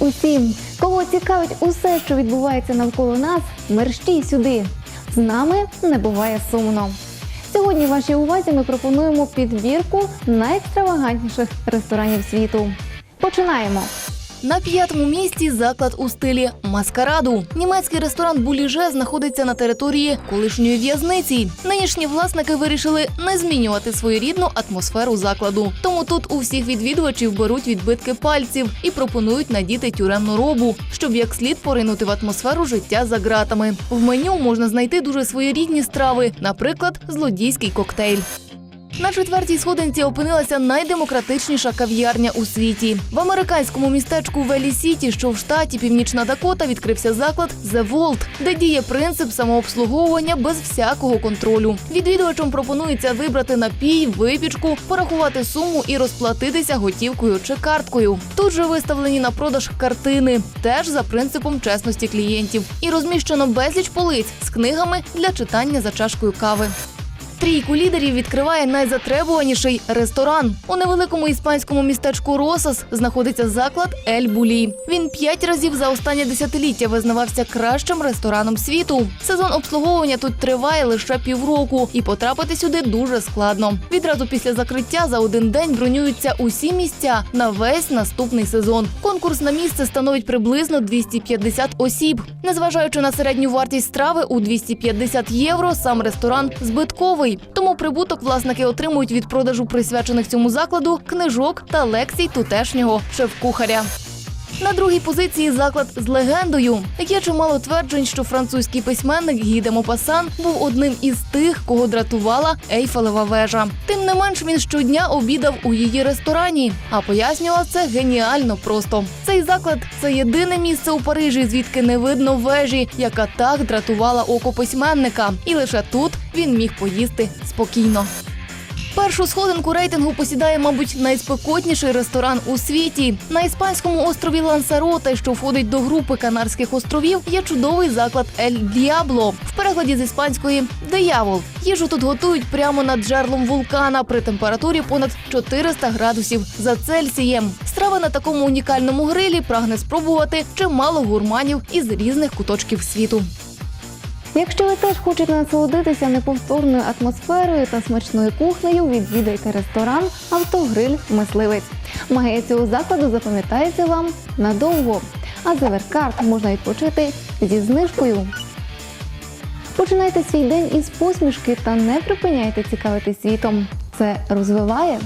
усім, кого цікавить усе, що відбувається навколо нас, мерщій сюди. З нами не буває сумно. Сьогодні вашій увазі ми пропонуємо підбірку найекстравагантніших ресторанів світу. Починаємо. На п'ятому місці заклад у стилі маскараду. Німецький ресторан Буліже знаходиться на території колишньої в'язниці. Нинішні власники вирішили не змінювати своєрідну атмосферу закладу. Тому тут у всіх відвідувачів беруть відбитки пальців і пропонують надіти тюремну робу, щоб як слід поринути в атмосферу життя за ґратами. В меню можна знайти дуже своєрідні страви, наприклад, злодійський коктейль. На четвертій сходинці опинилася найдемократичніша кав'ярня у світі. В американському містечку Велі Сіті, що в штаті Північна Дакота, відкрився заклад The Vault, де діє принцип самообслуговування без всякого контролю. Відвідувачам пропонується вибрати напій, випічку, порахувати суму і розплатитися готівкою чи карткою. Тут же виставлені на продаж картини, теж за принципом чесності клієнтів, і розміщено безліч полиць з книгами для читання за чашкою кави. Трійку лідерів відкриває найзатребуваніший ресторан. У невеликому іспанському містечку Росас знаходиться заклад Ель Булі. Він п'ять разів за останнє десятиліття визнавався кращим рестораном світу. Сезон обслуговування тут триває лише півроку, і потрапити сюди дуже складно. Відразу після закриття за один день бронюються усі місця на весь наступний сезон. Конкурс на місце становить приблизно 250 осіб. Незважаючи на середню вартість страви у 250 євро, сам ресторан збитковий. Тому прибуток власники отримують від продажу присвячених цьому закладу книжок та лекцій тутешнього шеф-кухаря. На другій позиції заклад з легендою. Є чимало тверджень, що французький письменник Гі де був одним із тих, кого дратувала Ейфелева вежа. Тим не менш, він щодня обідав у її ресторані, а пояснював це геніально просто. Цей заклад це єдине місце у Парижі, звідки не видно вежі, яка так дратувала око письменника. І лише тут він міг поїсти спокійно. Першу сходинку рейтингу посідає, мабуть, найспекотніший ресторан у світі. На іспанському острові Лансароте, що входить до групи Канарських островів, є чудовий заклад Ель Діабло. В перекладі з іспанської диявол. Їжу тут готують прямо над джерлом вулкана при температурі понад 400 градусів за Цельсієм. Страва на такому унікальному грилі прагне спробувати чимало гурманів із різних куточків світу. Якщо ви теж хочете насолодитися неповторною атмосферою та смачною кухнею, відвідайте ресторан Автогриль Мисливець. Магія цього закладу запам'ятається вам надовго. А за веркарт можна відпочити зі знижкою. Починайте свій день із посмішки та не припиняйте цікавитись світом. Це розвиває